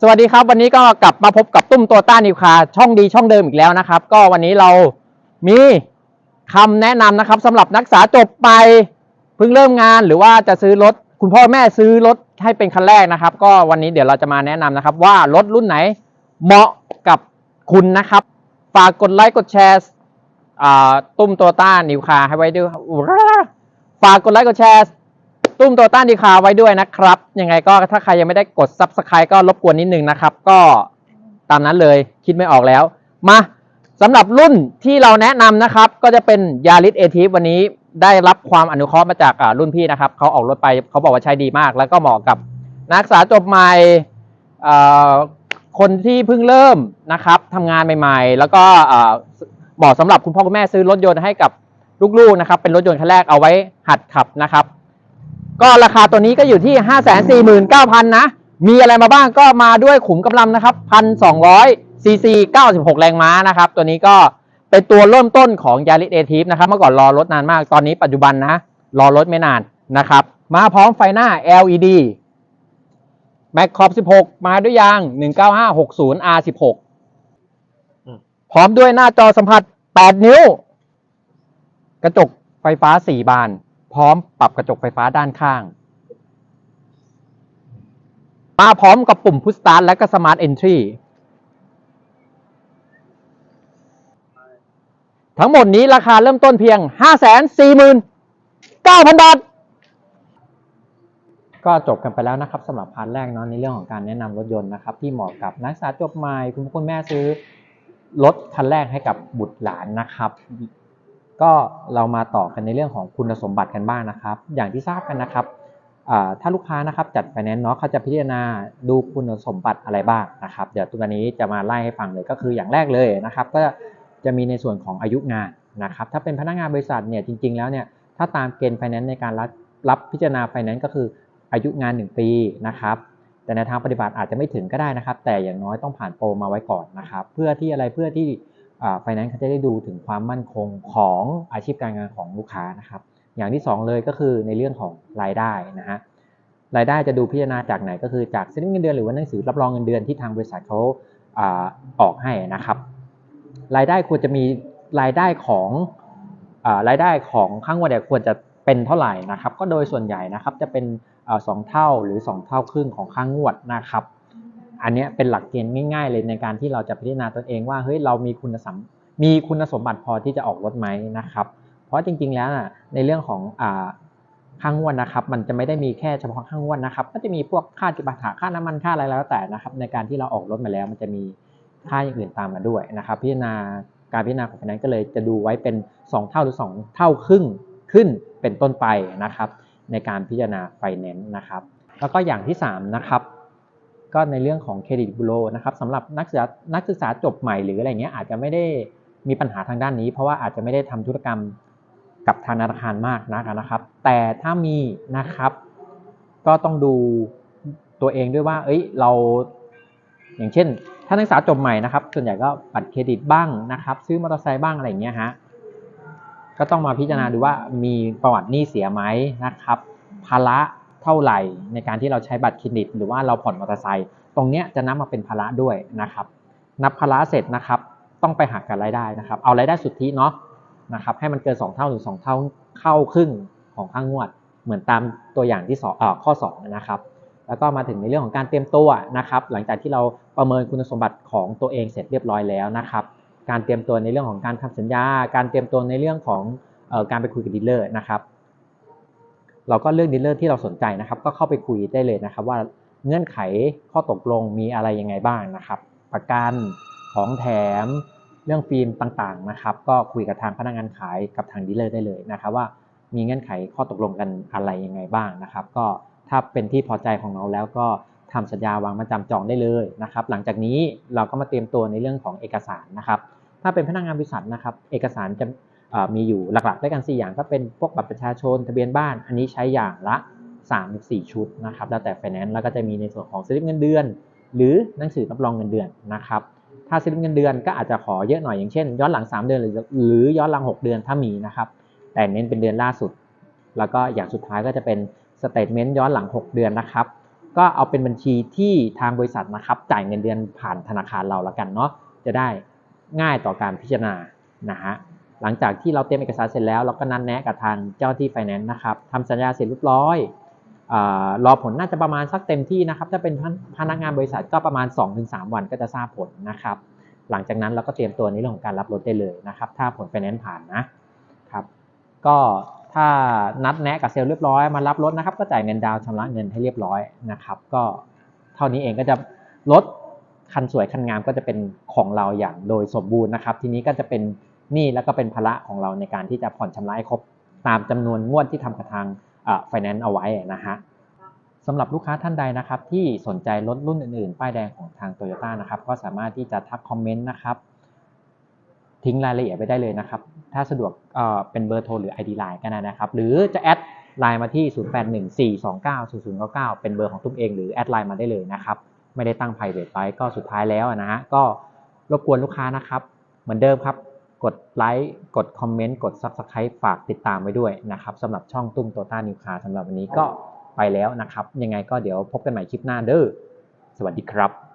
สวัสดีครับ วันนี้ก็กลับมาพบกับตุ้มโตต้านิวคาช่องดีช่องเดิมอีกแล้วนะครับ ก็วันนี้เรามีคำแนะนำนะครับสำหรับนักศึกษาจบไปเพิ่งเริ่มงานหรือว่าจะซื้อรถคุณพ่อแม่ซื้อรถให้เป็นคันแรกนะครับ ก็วันนี้เดี๋ยวเราจะมาแนะนำนะครับ ว่ารถรุ่นไหนเหมาะกับคุณนะครับ ฝากกดไลค์กดแชร์ตุ้มโตต้านิวคาให้ไว้ด้วยฝากกดไลค์กดแชร์ ตุ้มโตต้านดีคาไว้ด้วยนะครับ ยังไงก็ถ้าใครยังไม่ได้กด Subscribe ก็รบกวนนิดนึงนะครับ ก็ตามนั้นเลยคิดไม่ออกแล้ว มาสำหรับรุ่นที่เราแนะนำนะครับ ก็จะเป็นยาริสเอทีวันนี้ได้รับความอนุเคราะห์มาจากรุ่นพี่นะครับเขาออกรถไปเขาบอกว่าใช้ดีมาก แล้วก็เหมาะกับนักศึกษาจบใหม่คนที่เพิ่งเริ่มนะครับทำงานใหม่ ๆ แล้วก็เหมาะสำหรับคุณพ่อคุณแม่ซื้อรถยนต์ให้กับลูกๆนะครับ เป็นรถยนต์คันแรกเอาไว้หัดขับนะครับ ก็ราคาตัวนี้ก็อยู่ที่ 5 4 9 0 0 0 นะ มีอะไรมาบ้างก็มาด้วยขุมกำลังนะครับ 1,200ซีซี96 แรงม้านะครับ ตัวนี้ก็เป็นตัวเริ่มต้นของยาริสเอทีฟนะครับเมื่อก่อนรอรถนานมากตอนนี้ปัจจุบันนะ รอรถไม่นานนะครับ มาพร้อมไฟหน้า LED m a c c o p 16 มาด้วยยาง 19560 R16 พร้อมด้วยหน้าจอสัมผัส 8 นิ้ว กระจกไฟฟ้า 4 บาน พร้อมปรับกระจกไฟฟ้าด้านข้าง มาพร้อมกับปุ่มพุ s สตาร์และก็สมาร์ทเอนทรีทั้งหมดนี้ราคาเริ่มต้นเพียง 549,000 บาท ก็จบกันไปแล้วนะครับสำหรับพาร์ทแรกเนาะในเรื่องของการแนะนำรถยนต์นะครับ ที่เหมาะกับนักศึกษาจบใหม่คุณพ่อคุณแม่ซื้อรถคันแรกให้กับบุตรหลานนะครับ ก็เรามาต่อกันในเรื่องของคุณสมบัติกันบ้างนะครับ อย่างที่ทราบกันนะครับถ้าลูกค้านะครับจัดไฟแนนซ์เนาะเขาจะพิจารณาดูคุณสมบัติอะไรบ้างนะครับเดี๋ยวตัวนี้จะมาไล่ให้ฟังเลยก็คืออย่างแรกเลยนะครับ ก็จะมีในส่วนของอายุงานนะครับถ้าเป็นพนักงานบริษัทเนี่ยจริง ๆ แล้วเนี่ยถ้าตามเกณฑ์ไฟแนนซ์ในการรับรับพิจารณาไฟแนนซ์ก็คืออายุงาน 1 ปีนะครับแต่ในทางปฏิบัติอาจจะไม่ถึงก็ได้นะครับ แต่อย่างน้อยต้องผ่านโปรมาไว้ก่อนนะครับ เพื่อที่อะไรเพื่อที่ ไฟแนนซ์เขาจะได้ดูถึงความมั่นคงของอาชีพการงานของลูกค้านะครับ อย่างที่ 2 เลยก็คือในเรื่องของรายได้นะฮะรายได้จะดูพิจารณาจากไหนก็คือจากสลิปเงินเดือนหรือว่าหนังสือรับรองเงินเดือนที่ทางบริษัทเขาอออกให้นะครับ รายได้ควรจะมีรายได้ของรายได้ของข้างวันเนี่ยควรจะเป็นเท่าไหร่นะครับ ก็โดยส่วนใหญ่นะครับจะเป็นสองเท่าหรือ 2 เท่าครึ่งของข้างงวดนะครับ อันนี้เป็นหลักเกณฑ์ง่ายๆ เลยในการที่เราจะพิจารณาตัวเองว่าเฮ้ยเรามีคุณสมมีคุณสมบัติพอที่จะออกรถไหมนะครับ เพราะจริงๆแล้วนะในเรื่องของอ่าค่างวดนะครับ มันจะไม่ได้มีแค่เฉพาะค่างวดนะครับ ก็จะมีพวกค่าจิปาถะค่าน้ำมันค่าอะไรแล้วแต่นะครับ ในการที่เราออกรถมาแล้ว มันจะมีค่าอย่างอื่นตามมาด้วยนะครับ พิจารณาการพิจารณาของไฟแนนซ์ก็เลยจะดูไว้เป็น 2 เท่าหรือ 2 เท่าครึ่งขึ้นเป็นต้นไปนะครับ ในการพิจารณาไฟแนนซ์นะครับ แล้วก็อย่างที่3นะครับ ก็ในเรื่องของเครดิตบูโรนะครับสำหรับนักศึกษานักศึกษาจบใหม่หรืออะไรเงี้ยอาจจะไม่ได้มีปัญหาทางด้านนี้ เพราะว่าอาจจะไม่ได้ทำธุรกรรมกับทางธนาคารมากนักนะครับ แต่ถ้ามีนะครับ ก็ต้องดูตัวเองด้วยว่า เอ้ยเรา อย่างเช่น ถ้านักศึกษาจบใหม่นะครับ ส่วนใหญ่ก็บัตรเครดิตบ้างนะครับ ซื้อมอเตอร์ไซค์บ้างอะไรอย่างเงี้ยฮะก็ต้องมาพิจารณาดูว่ามีประวัติหนี้เสียไหมนะครับภาระ เท่าไหร่ในการที่เราใช้บัตรเครดิต หรือว่าเราผ่อนมอเตอร์ไซค์ตรงเนี้ยจะนับมาเป็นภาระด้วยนะครับ นับภาระเสร็จนะครับ ต้องไปหักกันรายได้นะครับ เอารายได้สุทธิเนาะนะครับ ให้มันเกิน 2 เท่าหรือ2เท่าเข้าครึ่งของข้างงวด เหมือนตามตัวอย่างที่สองอ่อข้อ 2 นะครับ แล้วก็มาถึงในเรื่องของการเตรียมตัวนะครับ หลังจากที่เราประเมินคุณสมบัติของตัวเองเสร็จเรียบร้อยแล้วนะครับ การเตรียมตัวในเรื่องของการทำสัญญา การเตรียมตัวในเรื่องของอการไปคุยกับดีลเลอร์นะครับ เราก็เลือกดีลเลอร์ที่เราสนใจนะครับ ก็เข้าไปคุยได้เลยนะครับ ว่าเงื่อนไขข้อตกลงมีอะไรยังไงบ้างนะครับ ประกันของแถมเรื่องฟิล์มต่างๆนะครับ ก็คุยกับทางพนักงานขายกับทางดีลเลอร์ได้เลยนะครับ ว่ามีเงื่อนไขข้อตกลงกันอะไรยังไงบ้างนะครับ ก็ถ้าเป็นที่พอใจของเราแล้วก็ทำสัญญาวางมาจำจองได้เลยนะครับ หลังจากนี้เราก็มาเตรียมตัวในเรื่องของเอกสารนะครับ ถ้าเป็นพนักงานบริษัทนะครับ เอกสารจะ มีอยู่หลักๆด้วยกัน 4 อย่างก็เป็นพวกบัตรประชาชนทะเบียนบ้าน อันนี้ใช้อย่างละ 3-4 ชุดนะครับแล้วแต่ไฟแนนซ์แล้วก็จะมีในส่วนของสลิปเงินเดือน หรือหนังสือรับรองเงินเดือนนะครับถ้าสลิปเงินเดือนก็อาจจะขอเยอะหน่อยอย่างเช่น ย้อนหลัง 3 เดือน หรือหรือย้อนหลัง 6 เดือนถ้ามีนะครับแต่เน้นเป็นเดือนล่าสุด แล้วก็อย่างสุดท้ายก็จะเป็นสเตทเมนต์ย้อนหลัง 6 เดือนนะครับก็เอาเป็นบัญชีที่ทางบริษัทนะครับจ่ายเงินเดือนผ่านธนาคารเราแล้วกันเนาะจะได้ง่ายต่อการพิจารณานะฮะ หลังจากที่เราเตรียมเอกสารเสร็จแล้วเราก็นัดแนะกับทางเจ้าที่ไฟแนนซ์นะครับทำสัญญาเสร็จเรียบร้อยอรอผลน่าจะประมาณสักเต็มที่นะครับ ถ้าเป็นพนักงานบริษัทก็ประมาณ 2-3 วันก็จะทราบผลนะครับ หลังจากนั้นเราก็เตรียมตัวในเรื่องของการรับรถได้เลยนะครับ ถ้าผลไฟแนนซ์ผ่านนะครับ ก็ถ้านัดแนะกับเซลล์เรียบร้อยมารับรถนะครับ ก็จ่ายเงินดาวน์ชำระเงินให้เรียบร้อยนะครับ ก็เท่านี้เองก็จะรถคันสวยคันงามก็จะเป็นของเราอย่างโดยสมบูรณ์นะครับ ทีนี้ก็จะเป็น นี้แล้วก็เป็นภาระของเราในการที่จะผ่อนชำระให้ครบตามจำนวนงวดที่ทำกับทางไฟแนนซ์เอาไว้นะฮะสำหรับลูกค้าท่านใดนะครับ ที่สนใจรถรุ่นอื่นๆ ป้ายแดงของทางโตโยต้านะครับ ก็สามารถที่จะทักคอมเมนต์นะครับ ทิ้งรายละเอียดไปได้เลยนะครับ ถ้าสะดวกเอ่อเป็นเบอร์โทรหรือ ID Line ก็ได้นะครับ หรือจะแอดไลน์มาที่ 0814290099 เป็นเบอร์ของตุ้มเองหรือแอดไลน์มาได้เลยนะครับ ไม่ได้ตั้ง private ไว้ก็สุดท้ายแล้วนะฮะก็รบกวนลูกค้านะครับ เหมือนเดิมครับ กดไลค์กดคอมเมนต์กด Subscribe ฝากติดตามไว้ด้วยนะครับสำหรับช่องตุ้มโตต้านิวคาสำหรับวันนี้ก็ไปแล้วนะครับ ยังไงก็เดี๋ยวพบกันใหม่คลิปหน้าเด้อสวัสดีครับ